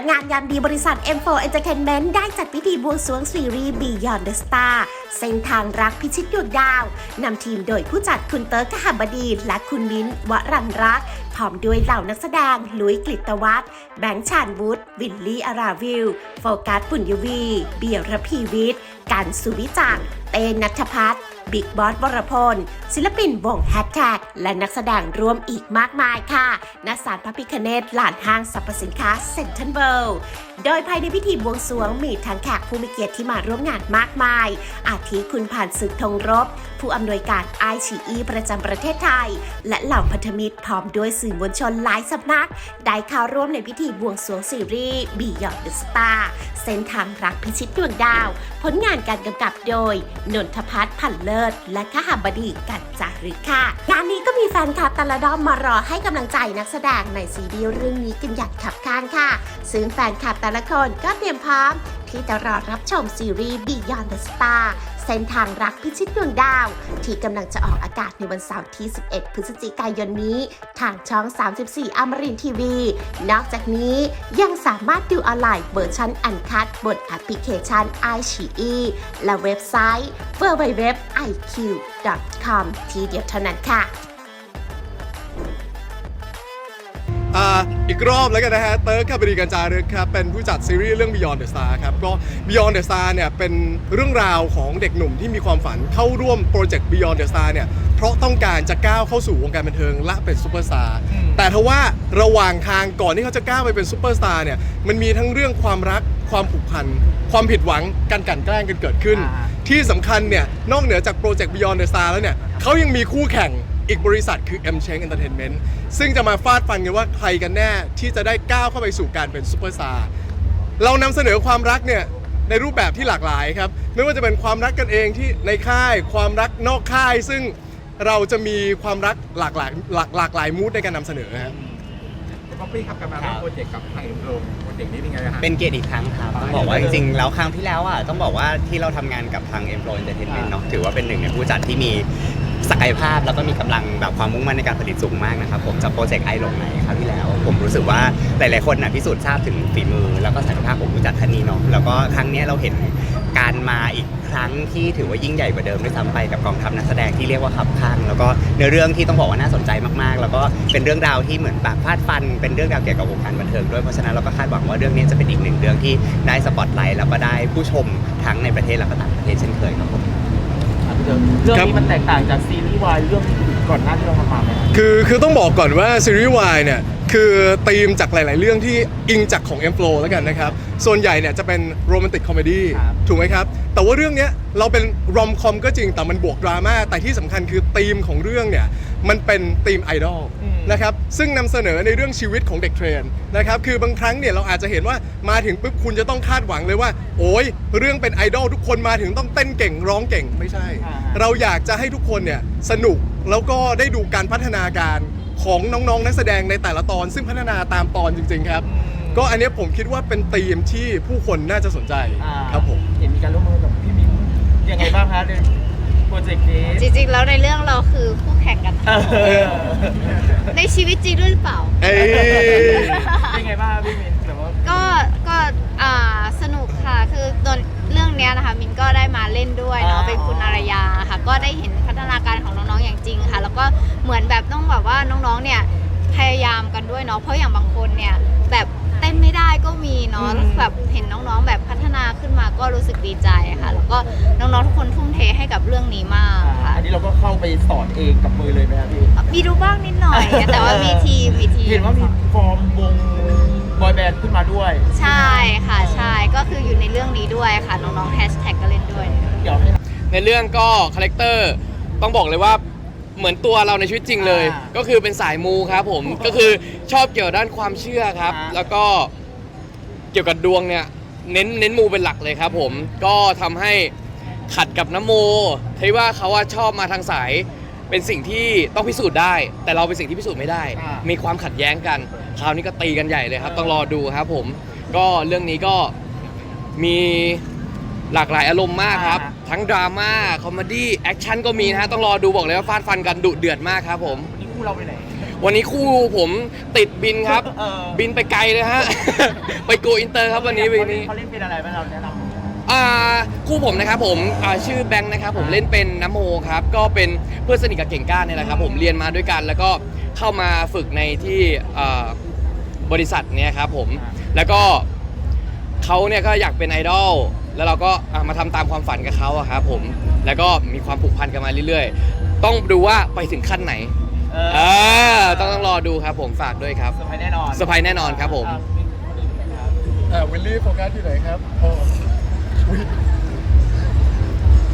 กงานยามดีบริษัท M4 Entertainment ได้จัดพิธีบวงสรวงซีรีส์ Beyond the Star เส้นทางรักพิชิตดวงดาวนำทีมโดยผู้จัดคุณเติร์กกหบดี และคุณมิ้นวรันรัก พร้อมด้วยเหล่านักแสดง ลุยกลิตวัฒน์แบงค์ชานวุฒิวิลลี่อาราวิล โฟกัส ปุญยวี เบียร์รพีวิทย์การสุวิจักร เตนนัทพัฒน์บิ๊กบอสวรพล ศิลปินวงแฮชแท็กและนักแสดงร่วมอีกมากมายค่ะณศาลพระพิคเนตหลานห้างสรรพสินค้าเซ็นทรัลเวิลด์โดยภายในพิธีบวงสรวงมีทั้งแขกผู้มีเกียรติที่มาร่วมงานมากมาย อาทิคุณผ่านศึกธงรบ ผู้อำนวยการไอชีอีประจำประเทศไทย และเหล่าพันธมิตรพร้อมด้วยสื่อมวลชนหลายสำนัก ได้เข้าร่วมในพิธีบวงสรวงซีรีส์ Beyond the Star เส้นทางรักพิชิตดวงดาวผลงานการกำกับโดย นนทพัฒน์พันเลิศ และขหบดีกัจจาริกค่ะงานนี้ก็มีแฟนคลับแต่ละด้อมมารอให้กำลังใจนักแสดงในซีรีส์เรื่องนี้กันอย่างขับข้างค่ะ ซึ่งแฟนคลับแต่ละคนก็เตรียมพร้อมที่จะรอรับชมซีรีส์ Beyond the Star เส้นทางรักพิชิตดวงดาว ที่กำลังจะออกอากาศในวันเสาร์ที่ 11 พฤศจิกายนนี้ ทางช่อง 34อมรินทีวี นอกจากนี้ยังสามารถดูออนไลน์เวอร์ชันอันคัดบนแอปพลิเคชัน i อ e และเว็บไซต์ www.iq.com ที่เดียวเท่านั้นค่ะ อ่าอีกรอบแล้วกันนะฮะเติร์กคาบรีกันจารึกครับเป็นผู้จัดซีรีส์เรื่อง Beyond the Star ครับก็ Beyond the Star เนี่ยเป็นเรื่องราวของเด็กหนุ่มที่มีความฝันเข้าร่วมโปรเจกต์ Beyond the Star เนี่ยเพราะต้องการจะก้าวเข้าสู่วงการบันเทิงและเป็นซูเปอร์สตาร์แต่ทว่าระหว่างทางก่อนที่เขาจะก้าวไปเป็นซูเปอร์สตาร์เนี่ยมันมีทั้งเรื่องความรักความผูกพันความผิดหวังการกลั่นแกล้งกันเกิดขึ้นอ่าที่สำคัญเนี่ยนอกเหนือจากโปรเจกต์ Beyond the Star แล้วเนี่ยเขายังมีคู่แข่ง อีกบริษัทคือ M Change Entertainment ซึ่งจะมาฟาดฟันกันว่าใครกันแน่ที่จะได้ก้าวเข้าไปสู่การเป็นซูเปอร์สตาร์เรานำเสนอความรักเนี่ยในรูปแบบที่หลากหลายครับ ไม่ว่าจะเป็นความรักกันเองที่ในค่ายความรักนอกค่าย ซึ่งเราจะมีความรักหลากหลายหลากหลากหลายมูดในการนำเสนอครับ ป๊อปปี้ครับกลับมาร่วมโปรเจกต์กับทางเอ็มโรโปรเจกต์นี้เป็นไงฮะ เป็นเกียรติอีกครั้งครับต้องบอกว่าจริงๆ แล้วครั้งที่แล้วอะต้องบอกว่าที่เราทำงานกับทาง m p l o y Entertainment เนาะถือว่าเป็นหนึ่งในผู้จัดที่มี ศักยภาพแล้วก็มีกำลังแบบความมุ่งมั่นในการผลิตสูงมากนะครับผมจากโปรเจกต์ไอหลงไหนคราวที่แล้ว ผมรู้สึกว่าหลายๆคนน่ะพิสูจน์ทราบถึงฝีมือ แล้วก็ศักยภาพของผู้จัดท่านนี้เนาะแล้วก็ครั้งนี้เราเห็นการมาอีกครั้งที่ถือว่ายิ่งใหญ่กว่าเดิมด้วยซ้ำไปกับกองทัพนักแสดงที่เรียกว่าขับข้าง แล้วก็เนื้อเรื่องที่ต้องบอกว่าน่าสนใจมากๆ แล้วก็เป็นเรื่องราวที่เหมือนแบบฟาดฟัน เป็นเรื่องราวเกี่ยวกับวงการบันเทิงด้วยเพราะฉะนั้นเราก็คาดหวังว่าเรื่องนี้จะเป็นอีกหนึ่งเรื่องที่ได้สปอตไลท์แล้วก็ได้ผู้ชมทั้งในประเทศและก็ต่างประเทศเช่นเคยครับผม เรื่องนี้มันแตกต่างจากซีรีส์วายเรื่องก่อนหน้าที่เราทำมาไหมครับคือคือต้องบอกก่อนว่าซีรีส์วายเนี่ย คือธีมจากหลาย ๆ เรื่องที่อิงจากของ M Flow แล้วกันนะครับ ส่วนใหญ่เนี่ยจะเป็นโรแมนติกคอมเมดี้ครับ ถูกไหมครับ แต่ว่าเรื่องเนี้ยเราเป็นรอมคอมก็จริงแต่มันบวกดราม่าแต่ที่สำคัญคือธีมของเรื่องเนี่ยมันเป็นธีมไอดอลอืม นะครับซึ่งนำเสนอในเรื่องชีวิตของเด็กเทรนนะครับคือบางครั้งเนี่ยเราอาจจะเห็นว่ามาถึงปุ๊บคุณจะต้องคาดหวังเลยว่า โอ้ยเรื่องเป็นไอดอลทุกคนมาถึงต้องเต้นเก่งร้องเก่งไม่ใช่ อ่าเราอยากจะให้ทุกคนเนี่ยสนุกแล้วก็ได้ดูการพัฒนาการ ของน้องๆนักแสดงในแต่ละตอน ซึ่งพัฒนาตามตอนจริง ๆ ครับ ก็อันเนี้ยผมคิดว่าเป็นธีมที่ผู้คนน่าจะสนใจอ่าครับผม เห็นมีการร่วมมือกับพี่มิ้นยังไงบ้างคะในโปรเจกต์นี้จริงๆ แล้วในเรื่องเราคือคู่แข่งกัน เออในชีวิตจริงด้วยหรือเปล่า เอ้ย เป็นไงบ้างพี่มิ้นแบบว่า ก็ก็อ่าสนุกค่ะ คือตอนเรื่องเนี้ยนะคะมินก็ได้มาเล่นด้วยเนาะอ่าเป็นคุณอารยาค่ะ ก็ได้เห็นพัฒนาการของน้องๆอย่างจริงค่ะ แล้วก็เหมือนแบบต้องแบบว่าน้องๆเนี่ยพยายามกันด้วยเนาะเพราะอย่างบางคนเนี่ยแบบเต้นไม่ได้ก็มีเนาะแบบเห็นน้องๆ แบบพัฒนาขึ้นมาก็รู้สึกดีใจค่ะ แล้วก็น้องๆทุกคนทุ่มเทให้กับเรื่องนี้มากค่ะอันนี้เราก็เข้าไปสอนเองกับมือเลยไหมครับพี่มีดูบ้างนิดหน่อย แต่ว่ามีทีมมีทีมเห็นว่ามีฟอร์มวง บอยแบนด์ขึ้นมาด้วย ใช่ค่ะใช่ก็คืออยู่ในเรื่องนี้ด้วยค่ะ น้องๆแฮชแท็กก็เล่นด้วย เดี๋ยวให้ ในเรื่องก็คาแรคเตอร์ต้องบอกเลยว่าเหมือนตัวเราในชีวิตจริงเลย อ่าก็คือเป็นสายมูครับผม ก็คือชอบเกี่ยวด้านความเชื่อครับ อ่า แล้วก็เกี่ยวกับดวงเนี่ยเน้นเน้นมูเป็นหลักเลยครับผมก็ทำให้ขัดกับน้ำโมที่ว่าเขาว่าชอบมาทางสาย เป็นสิ่งที่ต้องพิสูจน์ได้ แต่เราเป็นสิ่งที่พิสูจน์ไม่ได้ อ่ามี มีความขัดแย้งกัน คราวนี้ก็ตีกันใหญ่เลยครับ ต้องรอดูครับผม ก็เรื่องนี้ก็มีหลากหลายอารมณ์มากครับทั้งดราม่าคอมเมดี้แอคชั่นก็มีนะฮะต้องรอดูบอกเลยว่าฟาดฟันกันดุเดือดมากครับผม วันนี้คู่เราไปไหน วันนี้คู่ผมติดบินครับ เออ บินไปไกลเลยฮะ ไปโกอินเตอร์ครับวันนี้วันนี้เขาเล่นเป็นอะไรบ้างเราแนะนำ อ่าคู่ผมนะครับผมอ่าชื่อแบงค์นะครับผมเล่นเป็นน้ำโมครับก็เป็นเพื่อนสนิทกับเก่งก้านเนี่ยแหละครับผมเรียนมาด้วยกันแล้วก็เข้ามาฝึกในที่อ่าบริษัทเนี่ยครับผมแล้วก็เขาเนี่ยก็อยากเป็นไอดอลแล้วเราก็อะมาทำตามความฝันกับเขาอะครับผมแล้วก็มีความผูกพันกันมาเรื่อยๆ ต้องดูว่าไปถึงขั้นไหนเออเออต้องต้องรอดูครับผมฝากด้วยครับเซอร์ไพรส์แน่นอนเซอร์ไพรส์แน่นอนครับผม อ่าวิลลี่โฟกัสที่ไหนครับโอ้ อุ๊ย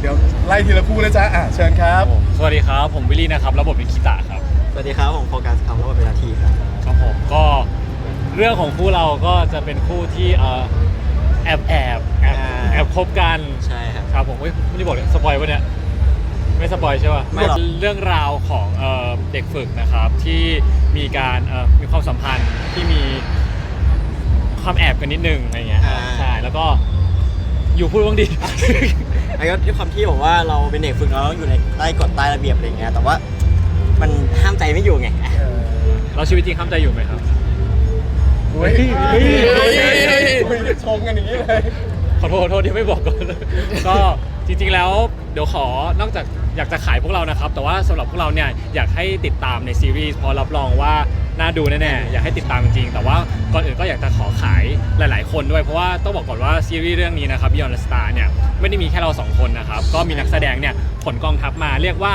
เดี๋ยวไล่ทีละคู่นะจ๊ะอะเชิญครับ สวัสดีครับ ผมวิลลี่นะครับรับบทเป็นคิตะครับ สวัสดีครับผมโฟกัสครับแล้วก็เป็นนาทีครับ ครับผมก็เรื่องของคู่เราก็จะเป็นคู่ที่เอ่อแอบแอบแอบอ่า แอบคบกันใช่ครับ ครับผมเฮ้ยไม่ได้บอกเลยสปอยล์ปะเนี่ยไม่สปอยล์ใช่ป่ะไม่หรอก เรื่องราวของเอ่อเด็กฝึกนะครับที่มีการเอ่อมีความสัมพันธ์ที่มีความแอบกันนิดนึงอะไรเงี้ยครับใช่แล้วก็ อยู่พูดบ้างดิ ไอ้ก็ด้วยความที่บอกว่าเราเป็นเด็กฝึกเราต้องอยู่ในใต้กฎใต้ระเบียบอะไรเงี้ยแต่ว่ามันห้ามใจไม่อยู่ไงเราชีวิตจริงข้ามใจอยู่ไหมครับเฮ้ยเฮ้ยเฮ้ยเฮ้ยเฮ้ยชงกันอย่างนี้เลยขอโทษขอโทษที่ไม่บอกก่อน ก็จริงๆแล้วเดี๋ยวขอนอกจากอยากจะขายพวกเรานะครับ แต่ว่าสำหรับพวกเราเนี่ยอยากให้ติดตามในซีรีส์เพราะรับรองว่า น่าดูแน่ๆอยากให้ติดตามจริงๆแต่ว่าก่อนอื่นก็อยากจะขอขายหลาย ๆ คนด้วยเพราะว่าต้องบอกก่อนว่าซีรีส์เรื่องนี้นะครับ Beyond the Star เนี่ยไม่ได้มีแค่เราสองคนนะครับก็มีนักแสดงเนี่ยขนกองทัพมาเรียกว่า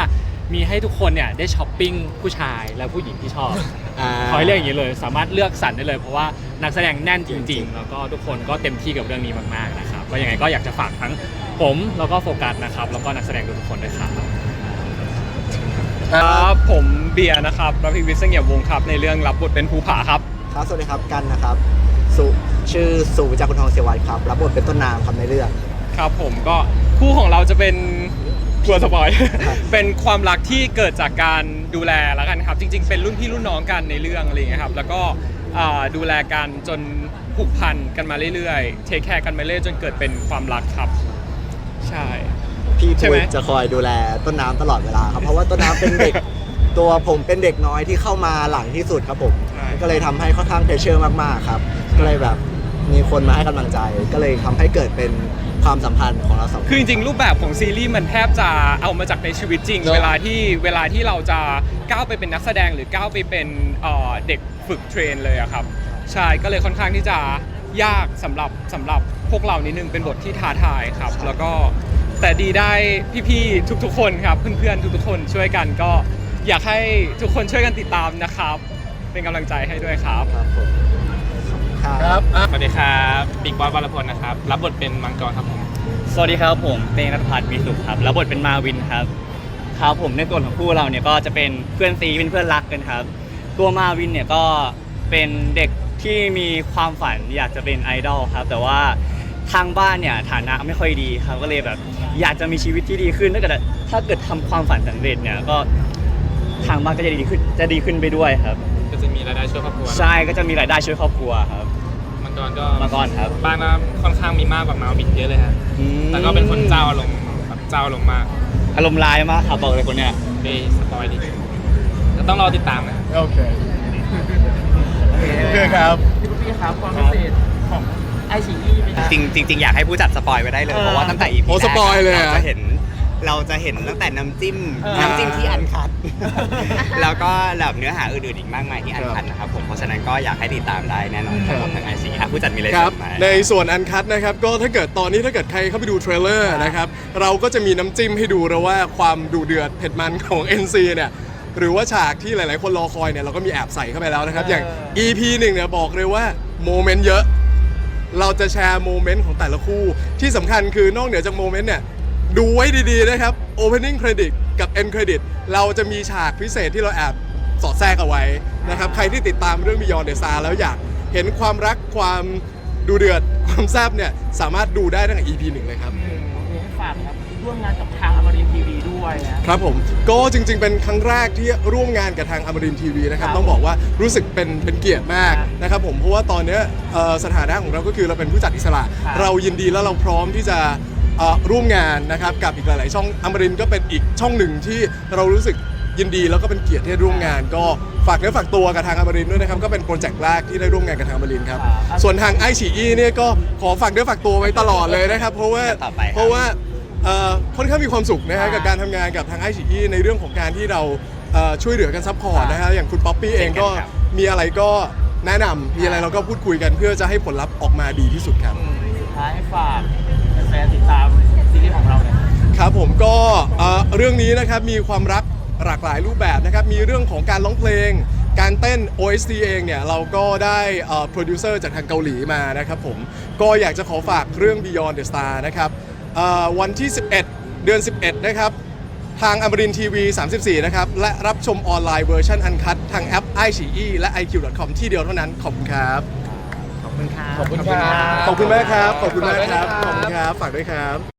มีให้ทุกคนเนี่ยได้ช้อปปิ้งผู้ชายและผู้หญิงที่ชอบอ่าขอให้เรียกอย่างนี้เลย สามารถเลือกสรรได้เลยเพราะว่านักแสดงแน่นจริง ๆ แล้วก็ทุกคนก็เต็มที่กับเรื่องนี้มากๆนะครับก็ยังไงก็อยากจะฝากทั้งผมแล้วก็โฟกัสนะครับแล้วก็นักแสดงทุกๆคนด้วยครับ ครับผมเบียร์นะครับรับพิวิทย์เสงี่ยมวงครับในเรื่องรับบทเป็นภูผาครับครับสวัสดีครับกันนะครับสุชื่อสุจากคุณทองเสวัสดิ์ครับรับบทเป็นต้นน้ำครับในเรื่องครับผมก็คู่ของเราจะเป็นกลัวสปอยครับเป็นความรักที่เกิดจากการดูแลแล้วกันครับ จริง ๆ เป็นรุ่นพี่รุ่นน้องกันในเรื่องอะไรอย่างเงี้ยครับ แล้วก็อ่าดูแลกันจนผูกพันกันมาเรื่อยๆ เทคแคร์กันมาเรื่อยๆจนเกิดเป็นความรักครับ ใช่ พี่ใช่ปุ้ไหมยจะคอยดูแลต้นน้ำตลอดเวลาครับ เพราะว่าต้นน้ำเป็นเด็ก ตัวผมเป็นเด็กน้อยที่เข้ามาหลังที่สุดครับผมใช่ ก็เลยทำให้ค่อนข้างเพรสเชอร์มากๆครับ ก็เลยแบบมีคนมาให้กำลังใจ ก็เลยทำให้เกิดเป็นความสัมพันธ์ของเราสองคน คือจริงๆ รูปแบบของซีรีส์มันแทบจะเอามาจากในชีวิตจริง เนอะ เวลาที่เวลาที่เราจะก้าวไปเป็นนักแสดงหรือก้าวไปเป็นเอ่อเด็กฝึกเทรนเลยอะครับใช่ก็เลยค่อนข้างที่จะยากสำหรับสำหรับพวกเรานิดนึงเป็นบทที่ท้าทายครับ แล้วก็ แต่ดีได้พี่ๆทุกๆ คนครับเพื่อนๆทุกๆ คนช่วยกันก็อยากให้ทุกคนช่วยกันติดตามนะครับ เป็นกำลังใจให้ด้วยครับ ครับผมครับครับอะสวัสดีครับบิ๊กบอสวรพลนะครับ รับบทเป็นมังกรครับผม สวัสดีครับผมเต้นัทพัฒน์มีสุขครับแล้วบทเป็นมาวินครับครับผมในส่วนของคู่เราเนี่ยก็จะเป็นเพื่อนซีเป็นเพื่อนรักกันครับ ตัวมาวินเนี่ยก็เป็นเด็กที่มีความฝันอยากจะเป็นไอดอลครับ แต่ว่าทางบ้านเนี่ยฐานะไม่ค่อยดีครับก็เลยแบบ อยากจะมีชีวิตที่ดีขึ้นถ้าเกิดถ้าเกิดทำความฝันสำเร็จเนี่ยก็ทางบ้านก็จะดีขึ้นจะดีขึ้นไปด้วยครับ ก็จะมีรายได้ช่วยครอบครัวใช่ก็จะมีรายได้ช่วยครอบครัวครับมังกรก็มาก่อนครับบ้านก็ค่อนข้างมีมากกว่ามาวินเยอะเลยฮะอืมแต่ก็เป็นคนเจ้าอารมณ์แบบเจ้าอารมณ์มากอารมณ์ร้ายมากครับบอกเลยคนเนี้ยไปสปอยดิก็ต้องรอติดตามนะ โอเคโอเคครับ พี่ครับความพิเศษของ ไอชีอีเป็นจริงจริงๆอยากให้ผู้จัดสปอยไว้ได้เลยเออเพราะว่าตั้งแต่ EP โอ้สปอยเลยแรกเหรอเราจะเห็นเราจะเห็นตั้งแต่น้ำจิ้มเออ น้ำจิ้มที่อันคัด แล้วก็แบบเนื้อหาอื่นๆอีกมากมายที่อันคัดนะครับผมเพราะฉะนั้นก็อยากให้ติดตามได้แน่นอนครับผมทางไอซีผู้จัดมีอะไรครับเสมไหม ในส่วนอันคัดนะครับ ก็ถ้าเกิดตอนนี้ถ้าเกิดใครเข้าไปดูเทรลเลอร์นะครับ เราก็จะมีน้ำจิ้มให้ดูแล้วว่าความดูเดือดเผ็ดมันของ NC เนี่ย หรือว่าฉากที่หลาย ๆ คนรอคอยเนี่ย เราก็มีแอบใส่เข้าไปแล้วนะครับ อย่าง EP หนึ่งเนี่ยบอกเลยว่าโมเมนต์เยอะ เราจะแชร์โมเมนต์ของแต่ละคู่ ที่สำคัญคือนอกเหนือจากโมเมนต์เนี่ย ดูไว้ดีๆนะครับ Opening Credit กับ End Credit เราจะมีฉากพิเศษที่เราแอบสอดแทรกเอาไว้นะครับ ใครที่ติดตามเรื่อง Beyond the Star แล้วอยากเห็นความรักความดูเดือดความแซบเนี่ย สามารถดูได้ตั้งแต่ EP หนึ่งเลยครับฝากครับ ร่วมงานกับทางอมรินทีวีด้วยนะ ครับผมก็จริงๆ เป็นครั้งแรกที่ร่วมงานกับทางอมรินทีวีนะครับครับต้องบอกว่ารู้สึกเป็นเป็นเกียรติมากครับนะครับผมเพราะว่าตอนเนี้ยเอ่อสถานะของเราก็คือเราเป็นผู้จัดอิสระ ครับเรายินดีแล้วเราพร้อมที่จะเอ่อร่วมงานนะครับกับอีกหลายๆ ช่องอมรินก็เป็นอีกช่องหนึ่งที่เรารู้สึกยินดีแล้วก็เป็นเกียรติที่ได้ร่วมงาน ก็ฝากเนื้อฝากตัวกับทางอมรินทร์ด้วยนะครับก็เป็นโปรเจกต์แรกที่ได้ร่วมงานกับทางอมรินทร์ครับครับ ส่วนทางไอฉีอีเนี่ยก็ขอฝากเนื้อฝากตัวไว้ตลอดเลยนะครับเพราะว่า ต่อไปครับ เพราะว่า เอ่อค่อนข้างมีความสุขนะฮะกับการทำงานกับทางไอฉีอีในเรื่องของการที่เราเอ่อช่วยเหลือกันซัพพอร์ตนะฮะอย่างคุณป๊อปปี้เองก็มีอะไรก็แนะนำมีอะไรเราก็พูดคุยกันเพื่อจะให้ผลลัพธ์ออกมาดีที่สุดครับ สุดท้ายให้ฝากแฟนๆติดตามซีรีส์ของเราหน่อย ครับผมก็เอ่อเรื่องนี้นะครับมีความรักหลากหลายรูปแบบนะครับมีเรื่องของการร้องเพลง การเต้น OST เองเนี่ยเราก็ได้โปรดิวเซอร์จากทางเกาหลีมานะครับผมก็อยากจะขอฝากเรื่อง Beyond the Star นะครับเอ่อวันที่ 11 เดือน 11 นะครับ ทางอมรินทีวี 34 นะครับ และรับชมออนไลน์เวอร์ชันอันคัดทางแอป i อ e และ iq.com ที่เดียวเท่านั้น ขอบคุณครับ ขอบคุณครับ ขอบคุณครับขอบคุณมากครับ ขอบคุณมากครับฝากด้วยนะครับ ขอบคุณครับ ฝากด้วยครับ